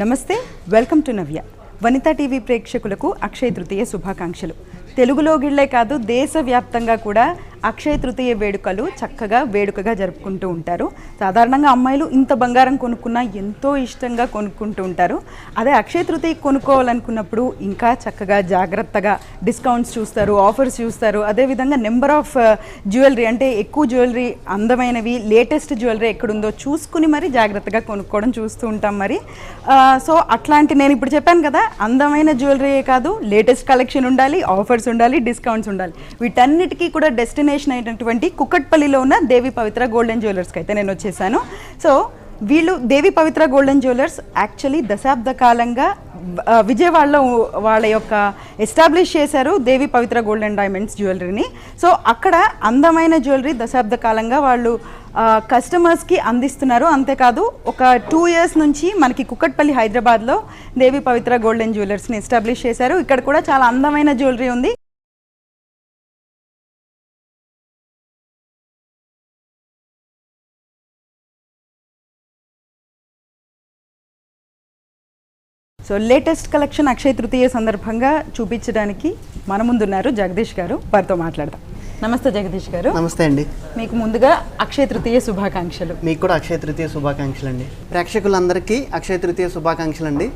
నమస్తే welcome to Navya. Vanitha TV ప్రేక్షకులకు అక్షయ తృతీయ శుభాకాంక్షలు. తెలుగులో గిళ్ళే కాదు దేశవ్యాప్తంగా కూడా అక్షయ తృతీయ వేడుకలు చక్కగా వేడుకగా జరుపుకుంటూ ఉంటారు. సాధారణంగా అమ్మాయిలు ఇంత బంగారం కొనుక్కున్నా ఎంతో ఇష్టంగా కొనుక్కుంటూ ఉంటారు. అదే అక్షయ తృతీయ కొనుక్కోవాలనుకున్నప్పుడు ఇంకా చక్కగా జాగ్రత్తగా డిస్కౌంట్స్ చూస్తారు ఆఫర్స్ చూస్తారు. అదేవిధంగా నెంబర్ ఆఫ్ జ్యువెలరీ అంటే ఎక్కువ జ్యువెలరీ అందమైనవి లేటెస్ట్ జ్యువెలరీ ఎక్కడుందో చూసుకుని మరి జాగ్రత్తగా కొనుక్కోవడం చూస్తూ ఉంటాం మరి. సో అట్లాంటి నేను ఇప్పుడు చెప్పాను కదా అందమైన జ్యువెలరీయే కాదు లేటెస్ట్ కలెక్షన్ ఉండాలి ఆఫర్స్ ఉండాలి డిస్కౌంట్స్ ఉండాలి. వీటన్నిటికీ కూడా డెస్టినేషన్ అయినటువంటి కుక్కట్పల్లిలో ఉన్న దేవి పవిత్ర గోల్డెన్ జ్యువెలర్స్కి అయితే నేను వచ్చేసాను. సో వీళ్ళు Devi Pavitra golden jewellers actually దశాబ్ద కాలంగా విజయవాడలో వాళ్ళ యొక్క ఎస్టాబ్లిష్ చేశారు దేవి పవిత్ర గోల్డెన్ డైమండ్స్ జ్యువెలరీని. సో అక్కడ అందమైన జ్యువెలరీ దశాబ్ద కాలంగా వాళ్ళు కస్టమర్స్కి అందిస్తున్నారు. అంతేకాదు ఒక టూ ఇయర్స్ నుంచి మనకి కుక్కట్పల్లి హైదరాబాద్లో దేవి పవిత్ర గోల్డెన్ జ్యువెలర్స్ని ఎస్టాబ్లిష్ చేశారు. ఇక్కడ కూడా చాలా అందమైన జ్యువెలరీ ఉంది. So latest collection Akshaya Tritiya సందర్భంగా చూపించడానికి మన ముందున్నారు జగదీష్ గారు. వారితో మాట్లాడదాం. నమస్తే జగదీష్ గారు. నమస్తే అండి. మీకు ముందుగా అక్షయ తృతీయ శుభాకాంక్షలు. మీకు కూడా అక్షయ తృతీయ శుభాకాంక్షలు అండి ప్రేక్షకులందరికీ అక్షయ తృతీయ శుభాకాంక్షలు అండి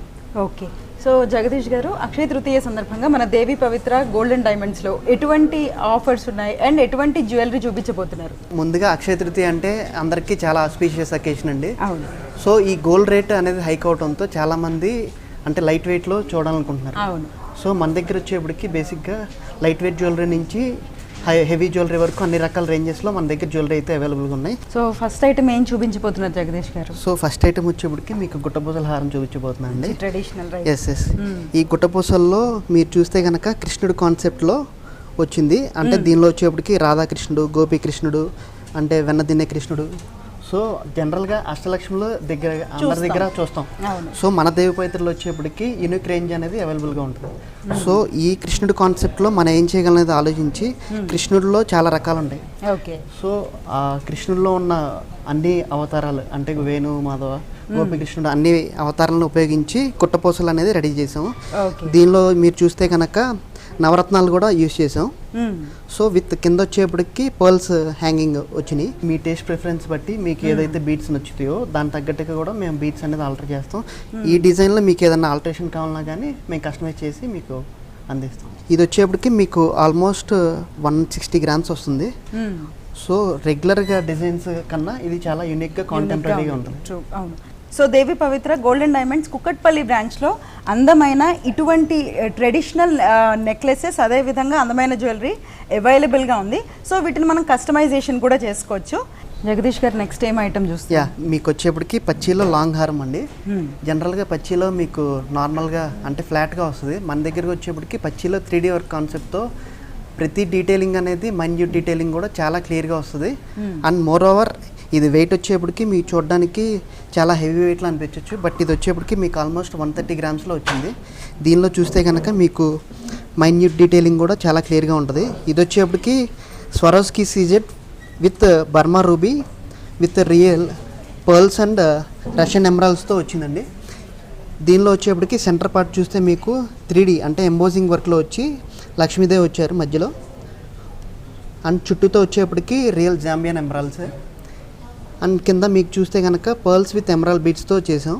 ఓకే. సో జగదీష్ గారు అక్షయ తృతీయ సందర్భంగా మన దేవి పవిత్ర గోల్డెన్ డైమండ్స్లో ఎటువంటి ఆఫర్స్ ఉన్నాయి? అండ్ ఎటువంటి జ్యువెలరీ చూపించబోతున్నారు? ముందుగా అక్షయ తృతీయ అంటే అందరికీ చాలా ఆస్పీషియస్ అకేషన్ అండి. అవును. సో ఈ గోల్డ్ రేట్ అనేది హైక్ అవడంతో చాలామంది అంటే లైట్ వెయిట్లో చూడాలనుకుంటున్నారు. అవును. సో మన దగ్గర వచ్చేప్పటికి బేసిక్గా లైట్ వెయిట్ జ్యువెలరీ నుంచి హెవీ జ్యువెలరీ వరకు అన్ని రకాల రేంజెస్లో మన దగ్గర జ్యువెలరీ అయితే అవైలబుల్గా ఉన్నాయి. సో ఫస్ట్ ఐటమ్ ఏం చూపించబోతున్నారు జగదీష్ గారు? సో ఫస్ట్ ఐటమ్ వచ్చేప్పటికి మీకు గుట్టపూసల హారం చూపించబోతున్నాను అండి. ట్రెడిషనల్ ఎస్ ఎస్ ఈ గుట్టపూసల్లో మీరు చూస్తే కనుక కృష్ణుడు కాన్సెప్ట్లో వచ్చింది. అంటే దీనిలో వచ్చేప్పటికి రాధాకృష్ణుడు గోపీకృష్ణుడు అంటే వెన్నదిన్నే కృష్ణుడు సో జనరల్గా అష్టలక్ష్మిలో దగ్గర అందరి దగ్గర చూస్తాం. సో మన దేవి పవిత్రలో వచ్చేప్పటికి యూనిక్ రేంజ్ అనేది అవైలబుల్గా ఉంటుంది. సో ఈ కృష్ణుడు కాన్సెప్ట్లో మనం ఏం చేయగలనేది ఆలోచించి కృష్ణుడిలో చాలా రకాలు ఉంటాయి. ఓకే. సో ఆ కృష్ణుడిలో ఉన్న అన్ని అవతారాలు అంటే వేణు మాధవ గోపికృష్ణుడు అన్ని అవతారాలను ఉపయోగించి కుట్టపూసలు అనేది రెడీ చేసాము. దీనిలో మీరు చూస్తే కనుక నవరత్నాలు కూడా యూస్ చేసాం సో విత్ కింద వచ్చేప్పటికి పర్ల్స్ హ్యాంగింగ్ వచ్చినాయి. మీ టేస్ట్ ప్రిఫరెన్స్ బట్టి మీకు ఏదైతే బీట్స్ నచ్చుతాయో దాని తగ్గట్టుగా కూడా మేము బీట్స్ అనేది ఆల్టర్ చేస్తాం. ఈ డిజైన్లో మీకు ఏదైనా ఆల్టరేషన్ కావాలన్నా కానీ మేము కస్టమైజ్ చేసి మీకు అందిస్తాం. ఇది వచ్చేప్పటికి మీకు ఆల్మోస్ట్ వన్ సిక్స్టీ గ్రామ్స్ వస్తుంది. సో రెగ్యులర్గా డిజైన్స్ కన్నా ఇది చాలా యూనిక్గా కాంటెంపరీగా ఉంటుంది. అవును. So Devi Pavitra golden diamonds Kukatpally బ్రాంచ్లో అందమైన ఇటువంటి ట్రెడిషనల్ నెక్లెసెస్ అదేవిధంగా అందమైన జ్యువెలరీ అవైలబుల్గా ఉంది. సో వీటిని మనం కస్టమైజేషన్ కూడా చేసుకోవచ్చు. జగదీష్ గారు నెక్స్ట్ ఏం ఐటమ్ చూస్తే మీకు వచ్చేప్పటికి పచ్చిలో లాంగ్ హారం అండి జనరల్గా పచ్చిలో మీకు నార్మల్గా అంటే ఫ్లాట్గా వస్తుంది. మన దగ్గరకు వచ్చేప్పటికి పచ్చిలో త్రీ డీ వర్క్ కాన్సెప్ట్తో ప్రతి డీటెయిలింగ్ అనేది మైన్యూట్ డీటెయిలింగ్ కూడా చాలా క్లియర్గా వస్తుంది. అండ్ మోర్ ఓవర్ ఇది వెయిట్ వచ్చేప్పటికి మీకు చూడడానికి చాలా హెవీ వెయిట్లో అనిపించవచ్చు బట్ ఇది వచ్చేప్పటికి మీకు ఆల్మోస్ట్ వన్ థర్టీ గ్రామ్స్లో వచ్చింది. దీనిలో చూస్తే కనుక మీకు మైన్యూట్ డీటెయిలింగ్ కూడా చాలా క్లియర్గా ఉంటుంది. ఇది వచ్చేప్పటికి Swarovski సీజెట్ with Burma ruby with real pearls and Russian ఎమరాల్స్తో వచ్చిందండి. దీనిలో వచ్చేప్పటికి సెంటర్ పార్ట్ చూస్తే మీకు త్రీ అంటే ఎంబోజింగ్ వర్క్లో వచ్చి లక్ష్మీదేవి వచ్చారు మధ్యలో. అండ్ చుట్టూతో వచ్చేప్పటికి రియల్ జాంబియన్ ఎమరాల్స్ అండ్ కింద మీకు చూస్తే కనుక పర్ల్స్ విత్ ఎమరాల్ బీట్స్తో చేసాం.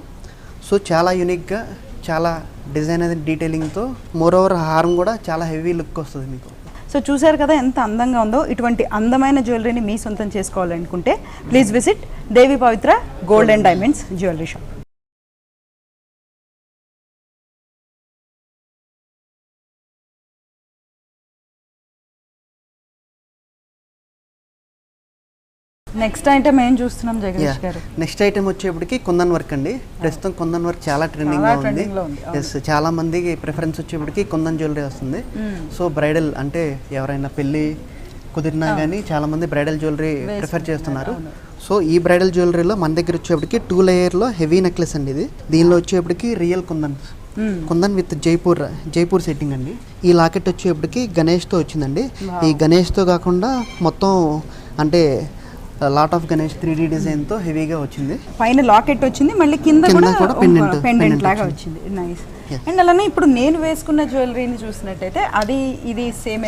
సో చాలా యూనిక్గా చాలా డిజైన్ అనేది డీటెయిలింగ్తో మోర్ ఓవర్ హారం కూడా చాలా హెవీ లుక్ వస్తుంది మీకు. సో చూశారు కదా ఎంత అందంగా ఉందో? ఇటువంటి అందమైన జ్యువెలరీని మీ సొంతం చేసుకోవాలనుకుంటే please visit Devi Pavitra gold and diamonds jewellery shop. Next item ఏం చూస్తున్నాం జగదీష్ గారు? నెక్స్ట్ ఐటమ్ వచ్చేప్పటికి కుందన్ వర్క్ అండి. ప్రస్తుతం కుందన్ వర్క్ చాలా ట్రెండింగ్ ఉంది. లో ఉంది. ఎస్ చాలా మందికి ప్రిఫరెన్స్ వచ్చేప్పటికి కుందన్ జ్యువెలరీ వస్తుంది. సో బ్రైడల్ అంటే ఎవరైనా పెళ్ళి కుదిరినా కానీ చాలా మంది బ్రైడల్ జ్యువెలరీ ప్రిఫర్ చేస్తున్నారు. సో ఈ బ్రైడల్ జ్యువెలరీలో మన దగ్గర వచ్చేప్పటికి టూ లేయర్లో హెవీ నెక్లెస్ అండి ఇది. దీనిలో వచ్చేప్పటికి real kundan. Kundan with Jaipur Jaipur setting అండి. ఈ లాకెట్ వచ్చేప్పటికి గణేష్తో వచ్చిందండి. ఈ గణేష్తో కాకుండా మొత్తం అంటే lot of Ganesh three D డిజైన్తో హెవీగా వచ్చింది పైన లాకెట్ వచ్చింది మళ్ళీ కింద కూడా పెండెంట్ లాగా వచ్చింది. నైస్. అండ్ అలానే ఇప్పుడు నేను వేసుకున్న జ్యువెలరీని చూసినట్టయితే అది ఇది సేమ్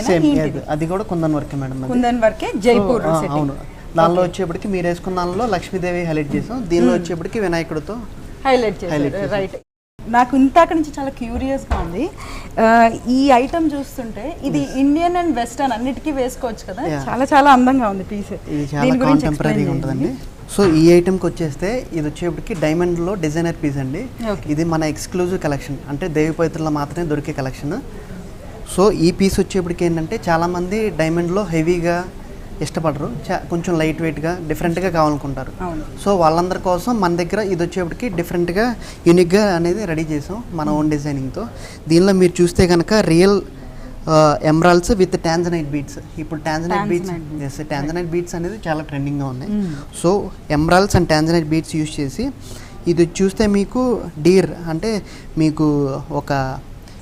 అది కూడా కుందన్ వర్క్ మేడం. కుందన్ వర్కే జైపూర్. అవును దానిలో వచ్చేప్పటికి మీరు వేసుకున్న దానిలో లక్ష్మీదేవి హైలైట్ చేసాం దీనిలో వచ్చేప్పటికి వినాయకుడితో హైలైట్ చేశారు. రైట్ నాకు ఇంతాక నుంచి చాలా క్యూరియస్గా ఉంది. ఈ ఐటమ్ చూస్తుంటే ఇది ఇండియన్ అండ్ వెస్టర్న్ అన్నిటికీ వేసుకోవచ్చు కదా. చాలా చాలా అందంగా ఉంది పీస్. ఉంటుందండి. సో ఈ ఐటెంకి వచ్చేస్తే ఇది వచ్చేప్పటికి డైమండ్లో డిజైనర్ పీస్ అండి. ఇది మన ఎక్స్క్లూజివ్ కలెక్షన్. అంటే దేవి పవిత్రలో మాత్రమే దొరికే కలెక్షన్. సో ఈ పీస్ వచ్చేప్పటికి ఏంటంటే చాలామంది డైమండ్లో హెవీగా ఇష్టపడరు. చా- కొంచెం లైట్ వెయిట్గా డిఫరెంట్గా కావాలనుకుంటారు. సో వాళ్ళందరి కోసం మన దగ్గర ఇది వచ్చేప్పటికి డిఫరెంట్గా యూనిక్గా అనేది రెడీ చేసాం మన ఓన్ డిజైనింగ్తో. దీనిలో మీరు చూస్తే కనుక real emeralds with tanzanite beads. ఇప్పుడు tanzanite beads yes tanzanite beads అనేది చాలా ట్రెండింగ్గా ఉన్నాయి. So emeralds and tanzanite beads use చేసి ఇది చూస్తే మీకు డీర్ అంటే మీకు ఒక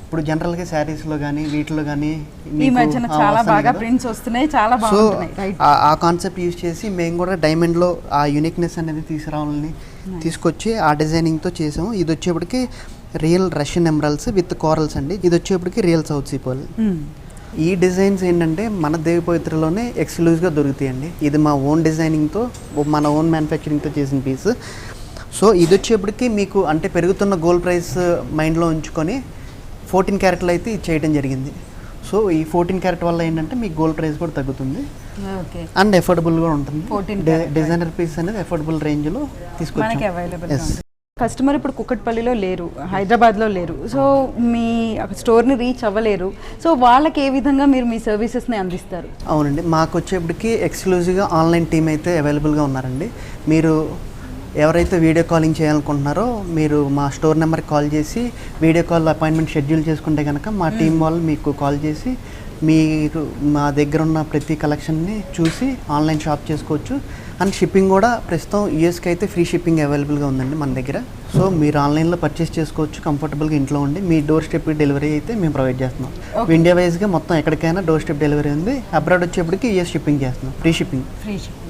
ఇప్పుడు జనరల్గా శారీస్లో కానీ వీటిలో కానీ ఈ మధ్యన చాలా బాగా ప్రింట్స్ వస్తున్నాయి చాలా సో బాగుంటున్నాయి ఆ కాన్సెప్ట్ యూజ్ చేసి మేము కూడా డైమండ్లో ఆ యూనిక్నెస్ అనేది తీసుకురావాలని తీసుకొచ్చి ఆ డిజైనింగ్తో చేసాము. ఇది వచ్చేప్పటికి real Russian emeralds with corals అండి. ఇది వచ్చేప్పటికి రియల్ సౌత్ సీపోల్ ఈ డిజైన్స్ ఏంటంటే మన దేవి పవిత్రలోనే ఎక్స్క్లూజివ్గా దొరుకుతాయండి. ఇది మా ఓన్ డిజైనింగ్తో మన ఓన్ మ్యానుఫ్యాక్చరింగ్తో చేసిన పీస్ సో ఇది వచ్చేప్పటికి మీకు అంటే పెరుగుతున్న గోల్డ్ ప్రైస్ మైండ్లో ఉంచుకొని ఫోర్టీన్ క్యారెట్లు అయితే చేయడం జరిగింది. సో ఈ ఫోర్టీన్ క్యారెట్ వల్ల ఏంటంటే మీకు గోల్డ్ ప్రైస్ కూడా తగ్గుతుంది. ఓకే. అండ్ ఎఫోర్డబుల్ కూడా ఉంటుంది. 14 డి- carat, డిజైనర్ పీస్ అనేది ఎఫోర్డబుల్ రేంజ్లో తీసుకొచ్చాం. Yes. కస్టమర్ ఇప్పుడు కుక్కట్పల్లిలో లేరు హైదరాబాద్లో లేరు. సో మీ స్టోర్ని రీచ్ అవ్వలేరు. సో వాళ్ళకి ఏ విధంగా మీరు మీ సర్వీసెస్ని అందిస్తారు? అవునండి. మాకు వచ్చేప్పటికి ఎక్స్క్లూజివ్గా ఆన్లైన్ టీమ్ అయితే అవైలబుల్గా ఉన్నారండి. మీరు ఎవరైతే వీడియో కాలింగ్ చేయాలనుకుంటున్నారో మీరు మా స్టోర్ నెంబర్కి కాల్ చేసి వీడియో కాల్ అపాయింట్మెంట్ షెడ్యూల్ చేసుకుంటే కనుక మా టీం వాళ్ళు మీకు కాల్ చేసి మీరు మా దగ్గర ఉన్న ప్రతి కలెక్షన్ని చూసి ఆన్లైన్ షాప్ చేసుకోవచ్చు. అండ్ షిప్పింగ్ కూడా ప్రస్తుతం యూఎస్కి అయితే ఫ్రీ షిప్పింగ్ అవైలబుల్గా ఉందండి మన దగ్గర. సో మీరు ఆన్లైన్లో పర్చేస్ చేసుకోవచ్చు కంఫర్టబుల్గా ఇంట్లో ఉండి. మీ డోర్ స్టెప్ డెలివరీ అయితే మేము ప్రొవైడ్ చేస్తున్నాం. ఇండియా వైజ్గా మొత్తం ఎక్కడికైనా డోర్ స్టెప్ డెలివరీ ఉంది. అబ్రాడ్ వచ్చేప్పటికి యూఎస్ షిప్పింగ్ చేస్తున్నాం. Free shipping. Free shipping.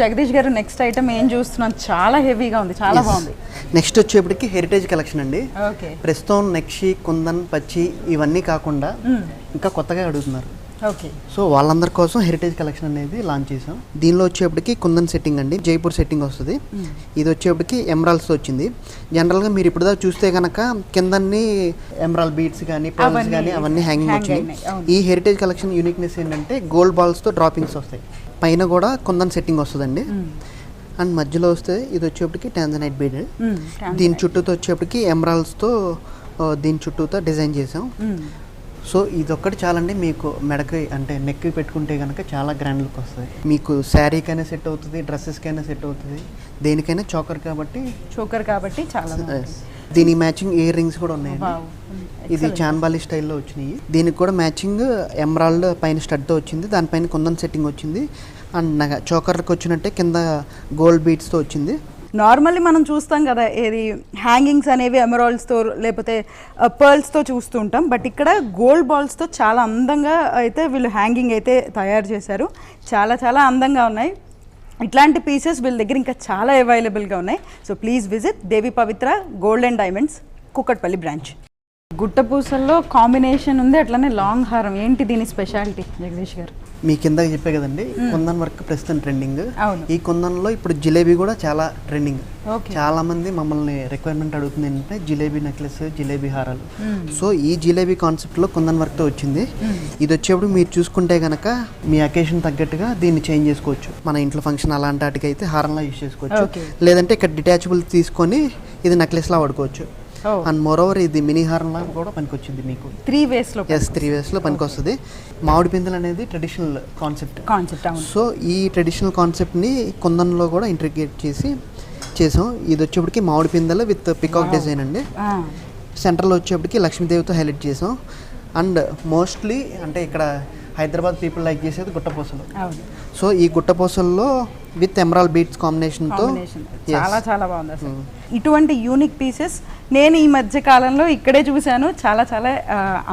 Jagadish garu next item ఏం చూస్తున్నాం చాలా హెవీగా ఉంది చాలా బాగుంది. నెక్స్ట్ వచ్చేప్పటికి హెరిటేజ్ కలెక్షన్ అండి. ఓకే ప్రస్తుతం నెక్షి కుందన్ పచ్చి ఇవన్నీ కాకుండా ఇంకా కొత్తగా అడుగుతున్నారు. ఓకే సో వాళ్ళందరి కోసం హెరిటేజ్ కలెక్షన్ అనేది లాంచ్ చేసాం దీనిలో వచ్చేప్పటికి కుందన్ సెట్టింగ్ అండి జైపూర్ సెట్టింగ్ వస్తుంది. ఇది వచ్చేప్పటికి ఎమరాల్స్ వచ్చింది. జనరల్గా మీరు ఇప్పుడు చూస్తే కనుక కిందన్ని ఎమరాల్ బీట్స్ కానీ పర్ల్స్ అవన్నీ కానీ అవన్నీ హ్యాంగింగ్ వచ్చినాయి అవును. ఈ హెరిటేజ్ కలెక్షన్ యూనిక్నెస్ ఏంటంటే గోల్డ్ బాల్స్తో డ్రాపింగ్స్ వస్తాయి. పైన కూడా కుందన్ సెట్టింగ్ వస్తుందండి. అండ్ మధ్యలో వస్తే ఇది వచ్చేప్పటికి టాంజనైట్ బీడ్ దీని చుట్టూతో వచ్చేప్పటికి ఎమరాల్స్తో దీని చుట్టూతో డిజైన్ చేసాం. సో ఇది ఒక్కటి చాలండి మీకు మెడకి అంటే నెక్కి పెట్టుకుంటే కనుక చాలా గ్రాండ్ లుక్ వస్తుంది. మీకు శారీకైనా సెట్ అవుతుంది డ్రెస్సెస్కైనా సెట్ అవుతుంది దేనికైనా చోకర్ కాబట్టి చోకర్ కాబట్టి చాలా. దీనికి మ్యాచింగ్ ఇయర్ రింగ్స్ కూడా ఉన్నాయండి. Wow. ఇది చాన్బాలి స్టైల్లో వచ్చినాయి. దీనికి కూడా మ్యాచింగ్ ఎమరాల్డ్ పైన స్టడ్తో వచ్చింది. దానిపైన కుందన్ సెట్టింగ్ వచ్చింది. అండ్ చోకర్లకు వచ్చినట్టే కింద గోల్డ్ బీట్స్తో వచ్చింది. నార్మల్లీ మనం చూస్తాం కదా ఏది హ్యాంగింగ్స్ అనేవి ఎమరాల్డ్స్తో లేకపోతే పర్ల్స్తో చూస్తూ ఉంటాం. బట్ ఇక్కడ గోల్డ్ బాల్స్తో చాలా అందంగా అయితే వీళ్ళు హ్యాంగింగ్ అయితే తయారు చేశారు. చాలా చాలా అందంగా ఉన్నాయి. ఇట్లాంటి పీసెస్ వీళ్ళ దగ్గర ఇంకా చాలా అవైలబుల్గా ఉన్నాయి. So please visit Devi Pavitra gold and diamonds Kukatpally branch. గుట్టపూసల్లో combination ఉంది అట్లనే లాంగ్ హారం. ఏంటి దీని స్పెషాలిటీ జగదీష్ గారు? మీ కింద చెప్పే కదండి కుందన్ వర్క్ ప్రస్తుతం ట్రెండింగ్. ఈ కుందన్లో ఇప్పుడు జిలేబీ కూడా చాలా ట్రెండింగ్. చాలా మంది మమ్మల్ని రిక్వైర్మెంట్ అడుగుతుంది ఏంటంటే జిలేబీ నెక్లెస్ జిలేబీ హారాలు. సో ఈ జిలేబీ కాన్సెప్ట్లో కుందన్ వర్క్తో వచ్చింది. ఇది వచ్చేప్పుడు మీరు చూసుకుంటే కనుక మీ అకేషన్ తగ్గట్టుగా దీన్ని చేంజ్ చేసుకోవచ్చు. మన ఇంట్లో ఫంక్షన్ అలాంటి వాటికి అయితే హారంలా యూజ్ చేసుకోవచ్చు. లేదంటే ఇక్కడ డిటాచబుల్ తీసుకొని ఇది నెక్లెస్లా వాడుకోవచ్చు. ఓ అండ్ మోరోవర్ ఇది మినీ హారంలా కూడా పనికొచ్చింది మీకు. త్రీ వేస్లో ఎస్ త్రీ వేస్లో పనికొస్తుంది. మామిడి పిందెలు అనేది ట్రెడిషనల్ కాన్సెప్ట్ కాన్సెప్ట్ సో ఈ ట్రెడిషనల్ కాన్సెప్ట్ని కుందన్లో కూడా ఇంటిగ్రేట్ చేసి చేసాం. ఇది వచ్చేప్పటికి మామిడి పిందెలు విత్ పికాక్ డిజైన్ అండి. సెంటర్లో వచ్చేప్పటికి లక్ష్మీదేవితో హైలైట్ చేసాం. అండ్ మోస్ట్లీ అంటే ఇక్కడ హైదరాబాద్ పీపుల్ లైక్ చేసేది గుట్టపూసలు. అవును. సో ఈ గుట్టపూసల్లో విత్ ఎమరాల్ బీట్స్ కాంబినేషన్తో కాంబినేషన్ చాలా చాలా బాగుంది అసలు. ఇటువంటి యూనిక్ పీసెస్ నేను ఈ మధ్య కాలంలో ఇక్కడే చూశాను. చాలా చాలా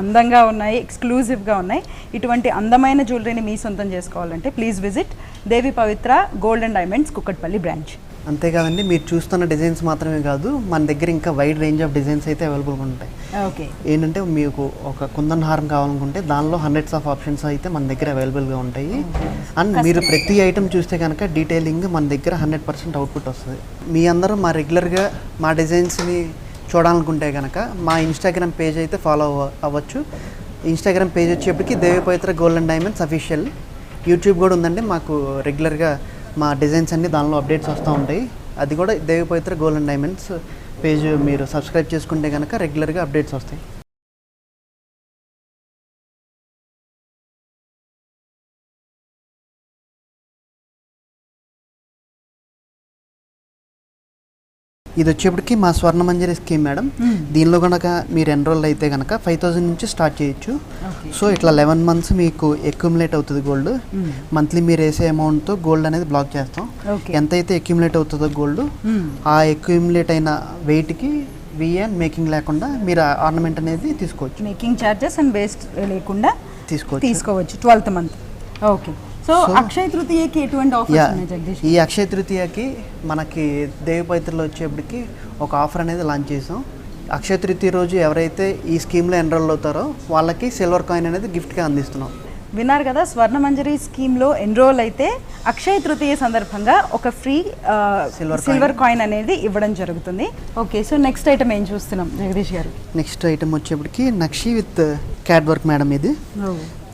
అందంగా ఉన్నాయి ఎక్స్క్లూజివ్గా ఉన్నాయి. ఇటువంటి అందమైన జ్యువెలరీని మీ సొంతం చేసుకోవాలంటే please visit Devi Pavitra gold and diamonds Kukatpally branch అంతేకాదండి మీరు చూస్తున్న డిజైన్స్ మాత్రమే కాదు మన దగ్గర ఇంకా వైడ్ రేంజ్ ఆఫ్ డిజైన్స్ అయితే అవైలబుల్గా ఉంటాయి. ఓకే. ఏంటంటే మీకు ఒక కుందన్ హారం కావాలనుకుంటే దానిలో హండ్రెడ్స్ ఆఫ్ ఆప్షన్స్ అయితే మన దగ్గర అవైలబుల్గా ఉంటాయి. అండ్ మీరు ప్రతి ఐటమ్ చూస్తే కనుక డీటెయిలింగ్ మన దగ్గర హండ్రెడ్ పర్సెంట్ అవుట్పుట్ వస్తుంది. మీ అందరూ మా రెగ్యులర్గా మా డిజైన్స్ని చూడాలనుకుంటే కనుక మా ఇన్స్టాగ్రామ్ పేజ్ అయితే ఫాలో అవ్వ అవ్వచ్చు. ఇన్స్టాగ్రామ్ పేజ్ వచ్చేప్పటికి Devi Pavitra gold and diamonds official YouTube కూడా ఉందండి మాకు రెగ్యులర్గా మా డిజైన్స్ అన్ని దానిలో అప్డేట్స్ వస్తూ ఉంటాయి. అది కూడా Devi Pavitra gold and diamonds page మీరు సబ్స్క్రైబ్ చేసుకుంటే కనుక రెగ్యులర్గా అప్డేట్స్ వస్తాయి. ఇది వచ్చేప్పటికి మా స్వర్ణ మంజరి స్కీమ్ మేడం దీనిలో కనుక మీరు ఎన్రోల్ అయితే కనుక ఫైవ్ థౌసండ్ నుంచి స్టార్ట్ చేయొచ్చు. సో ఇట్లా లెవెన్ మంత్స్ మీకు అక్యుములేట్ అవుతుంది గోల్డ్ మంత్లీ మీరు వేసే అమౌంట్తో గోల్డ్ అనేది బ్లాక్ చేస్తాం. ఎంతైతే అక్యుములేట్ అవుతుందో గోల్డ్ ఆ అక్యుములేట్ అయిన వెయిట్కి విఎన్ మేకింగ్ లేకుండా మీరు ఆర్నమెంట్ అనేది తీసుకోవచ్చు. మేకింగ్ ఛార్జెస్ అండ్ వేస్ట్ లేకుండా తీసుకోవచ్చు. తీసుకోవచ్చు. Twelfth month okay. So Akshaya తృతీయకి ఎటువంటి ఆఫర్స్ యా ఉన్నాయి జగదీష్ ఈ అక్షయ తృతీయకి మనకి దేవి వచ్చేప్పటికి ఒక ఆఫర్ అనేది లాంచ్ చేసాం. అక్షయ తృతీయ రోజు ఎవరైతే ఈ స్కీమ్లో ఎన్రోల్ అవుతారో వాళ్ళకి సిల్వర్ కాయిన్ అనేది గిఫ్ట్గా అందిస్తున్నాం. విన్నారు కదా స్వర్ణ మంజరి స్కీమ్లో ఎన్రోల్ అయితే అక్షయ తృతీయ సందర్భంగా ఒక ఫ్రీ Silver సిల్వర్ కాయిన్ అనేది ఇవ్వడం జరుగుతుంది. ఓకే సో నెక్స్ట్ ఐటమ్ ఏం చూస్తున్నాం జగదీష్ గారు? నెక్స్ట్ ఐటమ్ వచ్చేప్పటికి nakshi with cut work madam ఇది.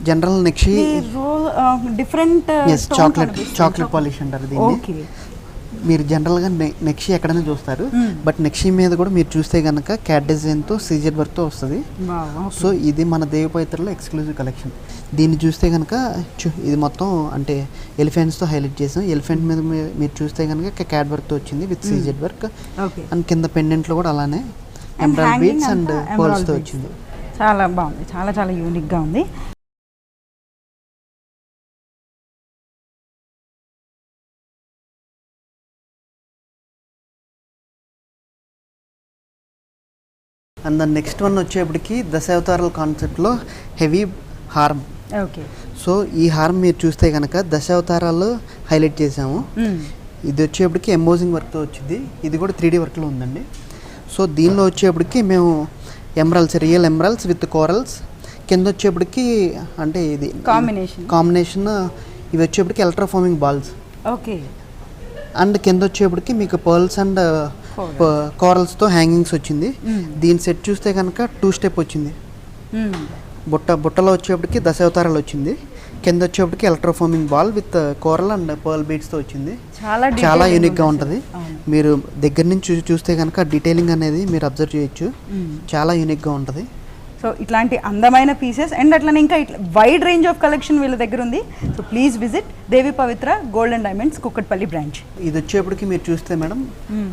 General nakshi. Different chocolate chocolate polish అంటారు దీన్ని. ఓకే మీరు జనరల్గా నె- నెక్షి ఎక్కడైనా చూస్తారు. బట్ నెక్షి మీద కూడా మీరు చూస్తే కనుక క్యాట్ డిజైన్తో సీజెడ్ వర్క్తో వస్తుంది. సో ఇది మన దేవపవిత్రలో ఎక్స్క్లూజివ్ కలెక్షన్ దీన్ని చూస్తే కనుక చు- ఇది మొత్తం అంటే ఎలిఫెంట్స్తో హైలైట్ చేసాం. ఎలిఫెంట్ మీద మీరు చూస్తే కనుక క్యాట్ వర్క్తో వచ్చింది విత్ సీజెడ్ వర్క్ అండ్ కింద పెండెంట్లో కూడా అలానే ఎంబ్రాయిడ్ బీట్స్ అండ్తో వచ్చింది. చాలా బాగుంది. చాలా చాలా యూనిక్గా ఉంది. అండ్ దాని నెక్స్ట్ వన్ వచ్చేప్పటికి దశావతారాల కాన్సెప్ట్లో హెవీ హారం ఓకే సో ఈ హారం మీరు చూస్తే కనుక దశావతారాలు హైలైట్ చేసాము ఇది వచ్చేప్పటికి ఎంబోజింగ్ వర్క్తో వచ్చింది. ఇది కూడా త్రీ డీ వర్క్లో ఉందండి. సో దీనిలో వచ్చేప్పటికి మేము emeralds real emeralds with corals కింద వచ్చేప్పటికి అంటే ఇది కాంబినేషన్ కాంబినేషన్ ఇవి వచ్చేప్పటికి ఎలక్ట్రోఫార్మింగ్ బాల్స్ ఓకే అండ్ కింద వచ్చేప్పటికి మీకు పర్ల్స్ అండ్ కోరల్స్తో హ్యాంగింగ్స్ వచ్చింది. దీని సెట్ చూస్తే కనుక టూ స్టెప్ వచ్చింది. బుట్ట బుట్టలో వచ్చేప్పటికి దశావతారాలు వచ్చింది. కింద వచ్చేప్పటికి electroforming ball with coral and pearl బీట్స్తో వచ్చింది. చాలా చాలా యూనిక్గా ఉంటుంది. మీరు దగ్గర నుంచి చూస్తే కనుక డీటెయిలింగ్ అనేది మీరు అబ్జర్వ్ చేయొచ్చు. చాలా యూనిక్గా ఉంటుంది. సో ఇట్లాంటి అందమైన పీసెస్ అండ్ అట్లనే ఇంకా ఇట్లా వైడ్ రేంజ్ ఆఫ్ కలెక్షన్ వీళ్ళ దగ్గర ఉంది. So please visit Devi Pavitra gold and diamonds Kukatpally branch ఇది వచ్చేప్పటికి మీరు చూస్తే మేడం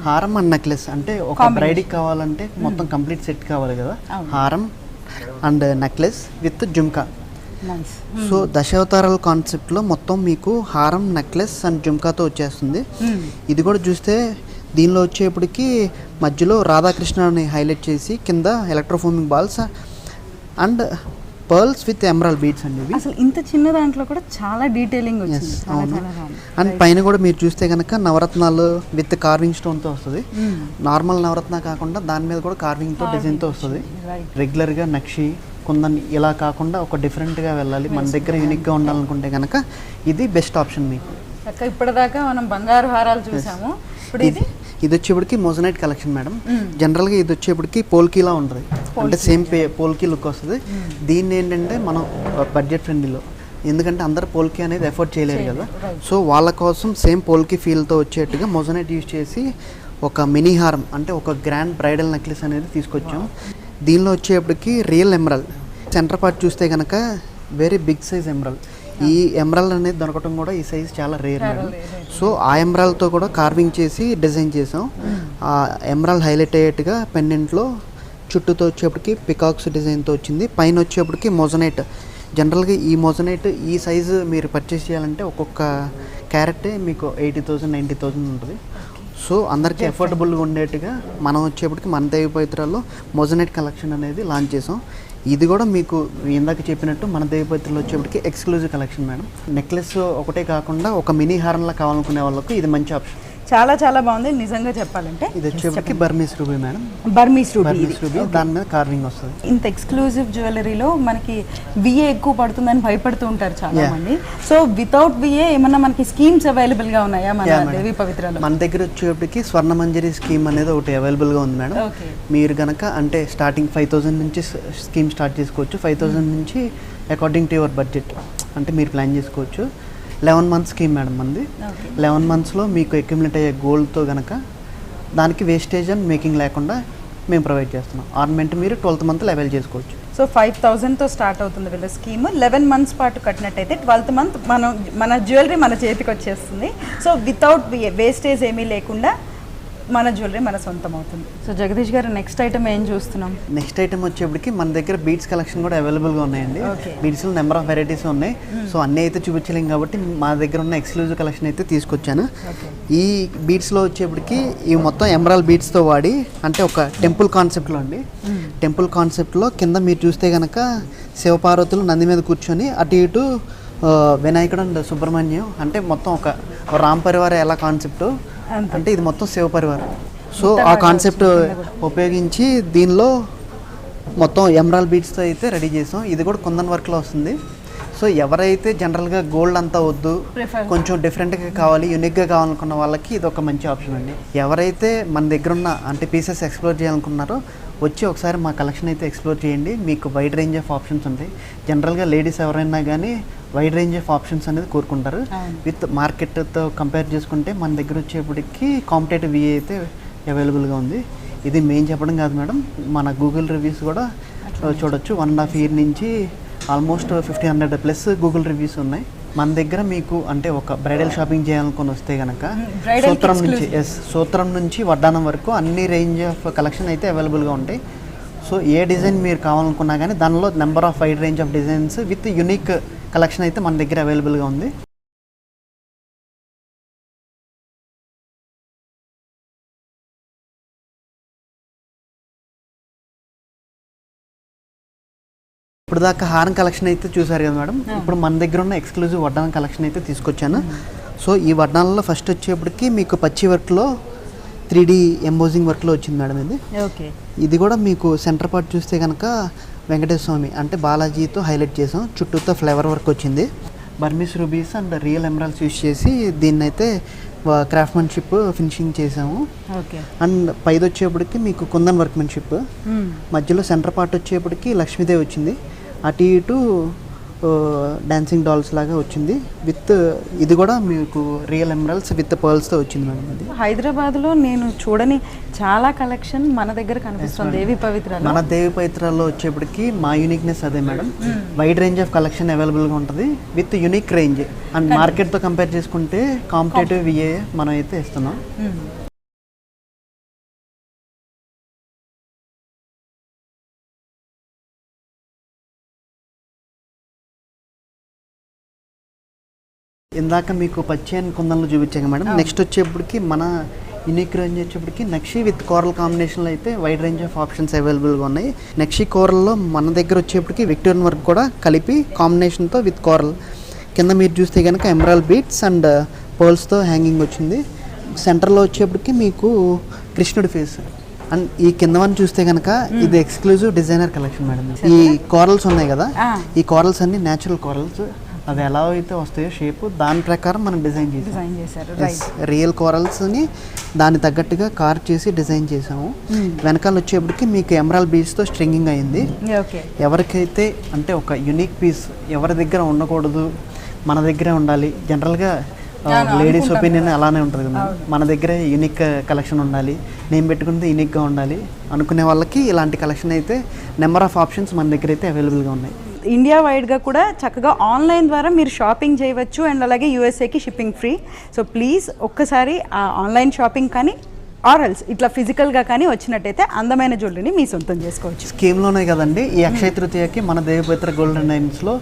హారం అండ్ నెక్లెస్ అంటే ఒక. బ్రైడ్కి కావాలంటే మొత్తం కంప్లీట్ సెట్ కావాలి కదా. హారం and necklace with jhumka so దశావతారాల కాన్సెప్ట్లో మొత్తం మీకు హారం నెక్లెస్ అండ్ జుమ్కాతో వచ్చేస్తుంది. ఇది కూడా చూస్తే దీనిలో వచ్చేప్పటికి మధ్యలో రాధాకృష్ణని హైలైట్ చేసి కింద electroforming balls and pearls with emerald beads అండి ఇవి. అసలు ఇంత చిన్న దాంట్లో కూడా చాలా డీటెయిలింగ్ వచ్చింది. అవును. అండ్ పైన కూడా మీరు చూస్తే కనుక నవరత్నాలు విత్ కార్వింగ్ స్టోన్తో వస్తుంది. నార్మల్ నవరత్న కాకుండా దాని మీద కూడా కార్వింగ్తో డిజైన్తో వస్తుంది. రెగ్యులర్గా నక్షి కుందన్ ఇలా కాకుండా ఒక డిఫరెంట్గా వెళ్ళాలి. మన దగ్గర యూనిక్గా ఉండాలనుకుంటే కనుక ఇది బెస్ట్ ఆప్షన్ మీకు. ఇప్పటిదాకా మనం బంగారు హారాలు చూసాము. ఇప్పుడు ఇది ఇది వచ్చేప్పటికి మొజనైట్ కలెక్షన్ మేడం. జనరల్గా ఇది వచ్చేప్పటికి పోల్కీలా ఉంటుంది. అంటే సేమ్ పే పోల్కీ లుక్ వస్తుంది. దీన్ని ఏంటంటే మనం బడ్జెట్ ఫ్రెండ్లీలో ఎందుకంటే అందరు పోల్కీ అనేది ఎఫోర్డ్ చేయలేరు కదా. సో వాళ్ళ కోసం సేమ్ పోల్కీ ఫీల్తో వచ్చేట్టుగా మొజనైట్ యూజ్ చేసి ఒక మినీ హారం అంటే ఒక గ్రాండ్ బ్రైడల్ నెక్లెస్ అనేది తీసుకొచ్చాం. దీనిలో వచ్చేప్పటికి రియల్ ఎమరల్ సెంటర్ పార్ట్ చూస్తే కనుక వెరీ బిగ్ సైజ్ ఎమరల్ ఈ ఎమరల్ అనేది దొరకటం కూడా ఈ సైజ్ చాలా రేర్ మేడం సో ఆ ఎమరాల్తో కూడా కార్వింగ్ చేసి డిజైన్ చేసాం. ఆ ఎమరాల్ హైలైట్ అయ్యేట్టుగా పెండెంట్లో చుట్టూతో వచ్చేప్పటికి పికాక్స్ డిజైన్తో వచ్చింది. పైన వచ్చేప్పటికి మొజనైట్ జనరల్గా ఈ మొజనైట్ ఈ సైజు మీరు పర్చేస్ చేయాలంటే ఒక్కొక్క క్యారెట్ మీకు ఎయిటీ థౌసండ్ నైంటీ థౌసండ్ ఉంటుంది. సో అందరికీ అఫోర్డబుల్గా ఉండేట్టుగా మనం వచ్చేప్పటికి మన దేవి పవిత్రాల్లో మొజనైట్ కలెక్షన్ అనేది లాంచ్ చేసాం. ఇది కూడా మీకు ఇందాక చెప్పినట్టు మన దేవపతిలో వచ్చేప్పటికి ఎక్స్క్లూజివ్ కలెక్షన్ మేడం నెక్లెస్ ఒకటే కాకుండా ఒక మినీ హారంలా కావాలనుకునే వాళ్ళకు ఇది మంచి ఆప్షన్ చాలా చాలా బాగుంది. నిజంగా చెప్పాలంటే ఇది వచ్చేప్పటికి Burmese ruby madam. Burmese ruby ఇది. బర్మీస్ రూబీ దాని మీద కార్వింగ్ వస్తుంది. ఇంత ఎక్స్క్లూజివ్ జ్యువెలరీలో మనకి విఏ ఎక్కువ పడుతుందని భయపడుతూ ఉంటారు చాలా. మంది. సో వితౌట్ విఏ ఏమన్నా మనకి స్కీమ్స్ అవైలబుల్గా ఉన్నాయా మన. దేవి పవిత్రలో? మన దగ్గర వచ్చేప్పటికి స్వర్ణ మంజరి స్కీమ్ అనేది ఒకటి అవైలబుల్గా ఉంది మేడం మీరు గనక అంటే స్టార్టింగ్ ఫైవ్ థౌసండ్ నుంచి స్కీమ్ స్టార్ట్ చేసుకోవచ్చు. ఫైవ్ థౌసండ్ నుంచి అకార్డింగ్ టు యువర్ బడ్జెట్ అంటే మీరు ప్లాన్ చేసుకోవచ్చు. లెవెన్ మంత్స్ స్కీమ్ మేడం మంది. లెవెన్ మంత్స్లో మీకు అక్యుమిలేట్ అయ్యే గోల్డ్తో గనక దానికి వేస్టేజ్ అండ్ మేకింగ్ లేకుండా మేము ప్రొవైడ్ చేస్తున్నాం. ఆర్నమెంట్ మీరు ట్వెల్త్ మంత్లో అవైల్ చేసుకోవచ్చు. సో ఫైవ్ థౌజండ్తో స్టార్ట్ అవుతుంది వీళ్ళ స్కీమ్ లెవెన్ మంత్స్ పాటు కట్టినట్టయితే ట్వెల్త్ మంత్ మనం మన జ్యువెలరీ మన చేతికి వచ్చేస్తుంది సో వితౌట్ వేస్టేజ్ ఏమీ లేకుండా మన జ్యువెలరీ మన సొంతం అవుతుంది సో జగదీష్ గారు నెక్స్ట్ ఐటమ్ ఏం చూస్తున్నాం? నెక్స్ట్ ఐటమ్ వచ్చేప్పటికి మన దగ్గర బీట్స్ కలెక్షన్ కూడా అవైలబుల్గా ఉన్నాయండి. బీట్స్లో నెంబర్ ఆఫ్ వెరైటీస్ ఉన్నాయి. సో అన్నీ అయితే చూపించలేం కాబట్టి మా దగ్గర ఉన్న ఎక్స్క్లూజివ్ కలెక్షన్ అయితే తీసుకొచ్చాను. ఈ బీట్స్లో వచ్చేప్పటికి ఈ మొత్తం ఎమరాల్ బీట్స్తో వాడి అంటే ఒక టెంపుల్ కాన్సెప్ట్లో అండి. టెంపుల్ కాన్సెప్ట్లో కింద మీరు చూస్తే కనుక శివపార్వతులు నంది మీద కూర్చొని అటు ఇటు వినాయకుడు అండ్ సుబ్రహ్మణ్యం అంటే మొత్తం ఒక రామ్ పరివార ఎలా కాన్సెప్ట్. అంటే ఇది మొత్తం శివ పరివారం. సో ఆ కాన్సెప్ట్ ఉపయోగించి దీనిలో మొత్తం ఎమరాల్ బీట్స్తో అయితే రెడీ చేసాం. ఇది కూడా కుందన్ వర్క్లో వస్తుంది. సో ఎవరైతే జనరల్గా గోల్డ్ అంతా వద్దు. కొంచెం డిఫరెంట్గా కావాలి యూనిక్గా కావాలనుకున్న వాళ్ళకి ఇది ఒక మంచి ఆప్షన్ అండి. ఎవరైతే మన దగ్గర ఉన్న అంటే పీసెస్ ఎక్స్ప్లోర్ చేయాలనుకున్నారో వచ్చి ఒకసారి మా కలెక్షన్ అయితే ఎక్స్ప్లోర్ చేయండి. మీకు వైడ్ రేంజ్ ఆఫ్ ఆప్షన్స్ ఉంటాయి. జనరల్గా లేడీస్ ఎవరైనా కానీ వైడ్ రేంజ్ ఆఫ్ ఆప్షన్స్ అనేది కోరుకుంటారు. విత్ మార్కెట్తో కంపేర్ చేసుకుంటే మన దగ్గర వచ్చేప్పటికి కాంపిటేటివ్ విఏ అయితే అవైలబుల్గా ఉంది. ఇది మేము చెప్పడం కాదు మేడం. మన గూగుల్ రివ్యూస్ కూడా చూడొచ్చు. వన్ అండ్ హాఫ్ ఇయర్ నుంచి almost fifteen hundred plus Google reviews ఉన్నాయి. మన దగ్గర మీకు అంటే ఒక బ్రైడల్ షాపింగ్ చేయాలనుకొని వస్తే కనుక సూత్రం నుంచి. ఎస్ సూత్రం నుంచి వడ్డానం వరకు అన్ని రేంజ్ ఆఫ్ కలెక్షన్ అయితే అవైలబుల్గా ఉంటాయి. సో ఏ డిజైన్ మీరు కావాలనుకున్నా కానీ దానిలో number of wide range of designs with unique collection అయితే మన దగ్గర అవైలబుల్గా ఉంది. ఇప్పుడు దాకా హారం కలెక్షన్ అయితే చూసారు కదా మేడం? ఇప్పుడు మన దగ్గర ఉన్న ఎక్స్క్లూజివ్ వడ్డానం కలెక్షన్ అయితే తీసుకొచ్చాను. సో ఈ వడ్డానంలో ఫస్ట్ వచ్చేప్పటికి మీకు పచ్చి వర్క్లో త్రీ డీ ఎంబోజింగ్ వర్క్లో వచ్చింది మేడం ఇది. ఓకే. ఇది కూడా మీకు సెంటర్ పార్ట్ చూస్తే కనుక వెంకటేశ్వర స్వామి అంటే బాలాజీతో హైలైట్ చేసాం. చుట్టూతో ఫ్లేవర్ వర్క్ వచ్చింది. Burmese rubies and real emeralds use చేసి దీన్ని అయితే క్రాఫ్ట్మెన్షిప్ ఫినిషింగ్ చేసాము. ఓకే. అండ్ పైది వచ్చేప్పటికి మీకు కుందన్ వర్క్మెన్షిప్. మధ్యలో సెంటర్ పార్ట్ వచ్చేప్పటికి లక్ష్మీదేవి వచ్చింది. అటు ఇటు డాన్సింగ్ డాల్స్ లాగా వచ్చింది. విత్ ఇది కూడా మీకు రియల్ ఎమరల్స్ విత్ పర్ల్స్తో వచ్చింది మేడం ఇది హైదరాబాద్లో నేను చూడని చాలా కలెక్షన్ మన దగ్గర కనిపిస్తుంది దేవి పవిత్ర మన దేవి పవిత్రాల్లో వచ్చేప్పటికి మా యూనిక్నెస్ అదే madam. Wide range of collection అవైలబుల్గా ఉంటుంది. విత్ యూనిక్ రేంజ్ అండ్ మార్కెట్తో కంపేర్ చేసుకుంటే కాంపిటేటివ్ విఏ మనం అయితే ఇస్తున్నాం. ఇందాక మీకు పచ్చని కుందన్లు చూపించాక మేడం. నెక్స్ట్ వచ్చేప్పటికి మన యూనిక్ రేంజ్ వచ్చేప్పటికి నక్షి విత్ కోరల్ కాంబినేషన్లో అయితే వైడ్ రేంజ్ ఆఫ్ ఆప్షన్స్ అవైలబుల్గా ఉన్నాయి. నక్షి కోరల్లో మన దగ్గర వచ్చేప్పటికి విక్టోరియన్ వర్క్ కూడా కలిపి కాంబినేషన్తో విత్ కోరల్ కింద మీరు చూస్తే కనుక ఎమరాల్ బీట్స్ అండ్ పర్ల్స్తో హ్యాంగింగ్ వచ్చింది. సెంటర్లో వచ్చేప్పటికి మీకు కృష్ణుడి ఫేస్ అండ్ ఈ కింద వన్ చూస్తే కనుక ఇది ఎక్స్క్లూజివ్ డిజైనర్ కలెక్షన్ మేడం. ఈ కోరల్స్ ఉన్నాయి కదా. ఈ కోరల్స్ అన్ని న్యాచురల్ కోరల్స్ అవి ఎలా అయితే వస్తాయో షేప్ దాని ప్రకారం మనం డిజైన్ చేసాం. డిజైన్ చేశారు. రియల్ కోరల్స్ని దాని తగ్గట్టుగా కార్ చేసి డిజైన్ చేసాము. వెనకాల వచ్చేప్పటికి మీకు ఎమరాల్ బీచ్తో స్ట్రింగింగ్ అయింది. ఎవరికైతే అంటే ఒక యునిక్ పీస్ ఎవరి దగ్గర ఉండకూడదు మన దగ్గరే ఉండాలి. జనరల్గా లేడీస్ ఒపీనియన్ అలానే ఉంటుంది కదా మన దగ్గరే యూనిక్ కలెక్షన్ ఉండాలి. నేను పెట్టుకుంటే యూనిక్గా ఉండాలి. అనుకునే వాళ్ళకి ఇలాంటి కలెక్షన్ అయితే నెంబర్ ఆఫ్ ఆప్షన్స్ మన దగ్గర అయితే అవైలబుల్గా ఉన్నాయి. ఇండియా వైడ్గా కూడా చక్కగా ఆన్లైన్ ద్వారా మీరు షాపింగ్ చేయవచ్చు అండ్ అలాగే యూఎస్ఏకి షిప్పింగ్ ఫ్రీ సో ప్లీజ్ ఒక్కసారి ఆ ఆన్లైన్ షాపింగ్ కానీ ఆర్ఎల్స్ ఇట్లా ఫిజికల్గా కానీ వచ్చినట్టయితే అందమైన జ్యువెలరీని మీ సొంతం చేసుకోవచ్చు. స్కీమ్లోనే కదండి ఈ అక్షయ తృతీయకి మన దేవపత్ర గోల్డెన్ డైమ్స్లో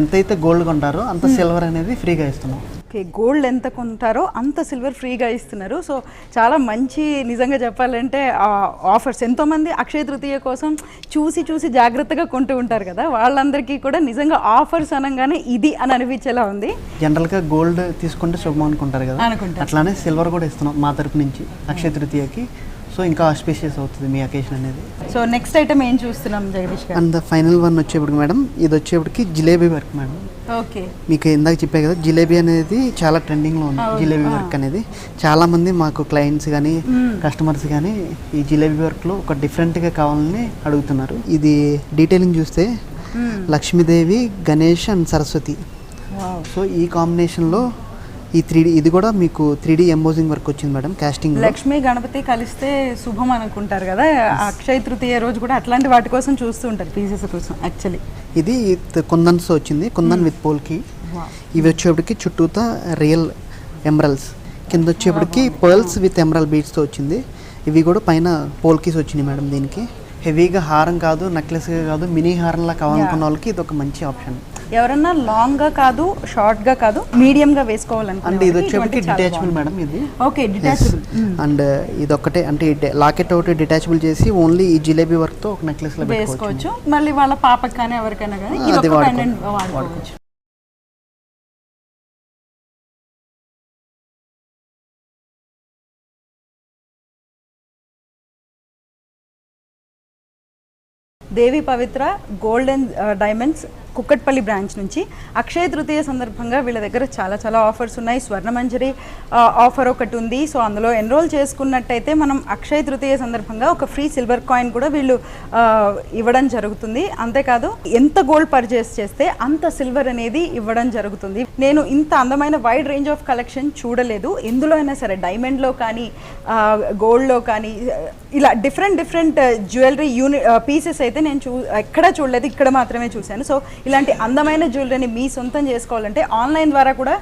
ఎంతైతే గోల్డ్ కొంటారో అంత సిల్వర్ అనేది ఫ్రీగా ఇస్తున్నాం. ఓకే గోల్డ్ ఎంత కొంటారో అంత సిల్వర్ ఫ్రీగా ఇస్తున్నారు. సో చాలా మంచి నిజంగా చెప్పాలంటే ఆఫర్స్ ఎంతోమంది అక్షయ తృతీయ కోసం చూసి చూసి జాగ్రత్తగా కొంటూ ఉంటారు కదా. వాళ్ళందరికీ కూడా నిజంగా ఆఫర్స్ అనగానే ఇది అని అనిపించేలా ఉంది. జనరల్గా గోల్డ్ తీసుకుంటే శుభం అనుకుంటారు కదా. అనుకుంటారు. అట్లానే సిల్వర్ కూడా ఇస్తున్నాం మా తరపు నుంచి అక్షయ తృతీయకి. సో ఇంకా ఆస్పీషియస్ అవుతుంది మీ అకేషన్ అనేది. సో నెక్స్ట్ ఐటమ్ ఏం చూస్తున్నాం Jagadish garu? And final one వచ్చేప్పటికి మేడం ఇది వచ్చేప్పటికి జిలేబీ వర్క్ మేడం. ఓకే. మీకు ఇందాక చెప్పే కదా జిలేబీ అనేది చాలా ట్రెండింగ్లో ఉంది జిలేబీ వర్క్ అనేది. చాలా మంది మాకు క్లయింట్స్ కానీ కస్టమర్స్ కానీ ఈ జిలేబీ వర్క్లో ఒక డిఫరెంట్గా కావాలని అడుగుతున్నారు. ఇది డీటెయిలింగ్ చూస్తే లక్ష్మీదేవి గణేష్ అండ్ సరస్వతి. సో ఈ కాంబినేషన్లో ఈ త్రీ ఇది కూడా మీకు త్రీ డీ ఎంబోజింగ్ వర్క్ వచ్చింది మేడం కాస్టింగ్ లక్ష్మి గణపతి కలిస్తే శుభం అనుకుంటారు కదా అక్షయ తృతీయ రోజు కూడా అట్లాంటి వాటి కోసం చూస్తూ ఉంటారు పీసెస్ కోసం యాక్చువల్లీ ఇది కుందన్స్ వచ్చింది కుందన్ విత్ పోల్కి ఇవి వచ్చేప్పటికి చుట్టూతా రియల్ ఎమరల్స్ కింద వచ్చేప్పటికి పర్ల్స్ విత్ ఎమరల్ బీడ్స్తో వచ్చింది. ఇవి కూడా పైన పోల్కీస్ వచ్చినాయి మేడం దీనికి. హెవీగా హారం కాదు నెక్లెస్గా కాదు మినీ హారంలా కావాలనుకున్న వాళ్ళకి ఇది ఒక మంచి ఆప్షన్ ఎవరన్నా లాంగ్గా కాదు షార్ట్గా కాదు మీడియం గా ఇది వేసుకోవాలనుకుంటే వచ్చేప్పటికి డిటాచబుల్ మేడం ఇది. ఓకే డిటాచబుల్ అండ్ ఇది ఒక్కటే అంటే లాకెట్ ఒకటి డిటాచబుల్ చేసి ఓన్లీ ఈ జిలేబీ ఒక నెక్లెస్లో పెట్టుకోవచ్చు. వేసుకోవచ్చు. మళ్ళీ వాళ్ళ పాపకి కానీ ఎవరికైనా కానీ ఇది వాడుకోవచ్చు. Devi Pavitra gold and diamonds Kukatpally branch నుంచి అక్షయ తృతీయ సందర్భంగా వీళ్ళ దగ్గర చాలా చాలా ఆఫర్స్ ఉన్నాయి. స్వర్ణమంజరి ఆఫర్ ఒకటి ఉంది. సో అందులో ఎన్రోల్ చేసుకున్నట్టయితే మనం అక్షయ తృతీయ సందర్భంగా ఒక ఫ్రీ సిల్వర్ కాయిన్ కూడా వీళ్ళు ఇవ్వడం జరుగుతుంది. అంతేకాదు ఎంత గోల్డ్ పర్చేస్ చేస్తే అంత సిల్వర్ అనేది ఇవ్వడం జరుగుతుంది. నేను ఇంత అందమైన వైడ్ రేంజ్ ఆఫ్ కలెక్షన్ చూడలేదు. ఎందులో అయినా సరే డైమండ్లో కానీ గోల్డ్లో కానీ ఇలా different different jewellery unique pieces అయితే నేను చూ ఎక్కడా చూడలేదు. ఇక్కడ మాత్రమే చూశాను. సో ఇలాంటి అందమైన జ్యువెలరీని మీ సొంతం చేసుకోవాలంటే ఆన్లైన్ ద్వారా కూడా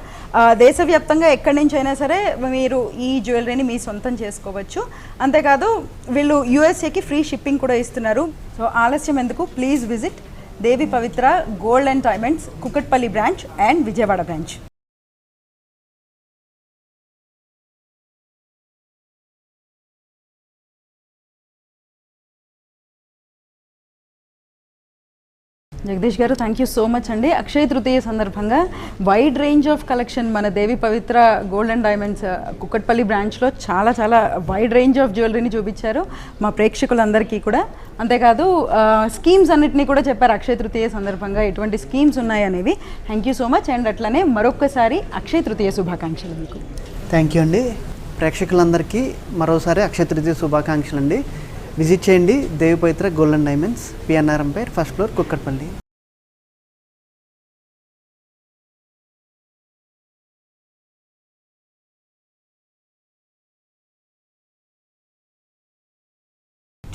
దేశవ్యాప్తంగా ఎక్కడి నుంచి అయినా సరే మీరు ఈ జ్యువెలరీని మీ సొంతం చేసుకోవచ్చు. అంతేకాదు వీళ్ళు యూఎస్ఏకి ఫ్రీ షిప్పింగ్ కూడా ఇస్తున్నారు. సో ఆలస్యం ఎందుకు? Please visit Devi Pavitra gold and diamonds Kukatpally branch and Vijayawada branch. Jagadish garu thank you so much అండి. అక్షయ తృతీయ సందర్భంగా వైడ్ రేంజ్ ఆఫ్ కలెక్షన్ మన Devi Pavitra gold and diamonds Kukatpally బ్రాంచ్లో చాలా చాలా వైడ్ రేంజ్ ఆఫ్ జ్యువెలరీని చూపించారు మా ప్రేక్షకులందరికీ కూడా. అంతేకాదు uh, స్కీమ్స్ అన్నిటినీ కూడా చెప్పారు అక్షయ తృతీయ సందర్భంగా. ఎటువంటి స్కీమ్స్ ఉన్నాయి అనేవి thank you so much and అట్లనే మరొకసారి అక్షయ తృతీయ శుభాకాంక్షలు మీకు. థ్యాంక్ యూ అండి. ప్రేక్షకులందరికీ మరోసారి అక్షయ తృతీయ శుభాకాంక్షలు అండి విజిట్ చేయండి. Devi Pavitra golden diamonds. PNR Empire first floor Kukatpally.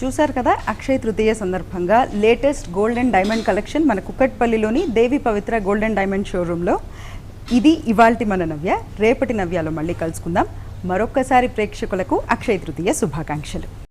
చూశారు కదా? అక్షయ తృతీయ సందర్భంగా latest gold and diamond collection మన కుక్కట్పల్లిలోని Devi Pavitra gold and diamond షోరూంలో. ఇది ఇవాల్టి మన నవ్య. రేపటి నవ్యాలో మళ్ళీ కలుసుకుందాం. మరొక్కసారి ప్రేక్షకులకు అక్షయ తృతీయ శుభాకాంక్షలు.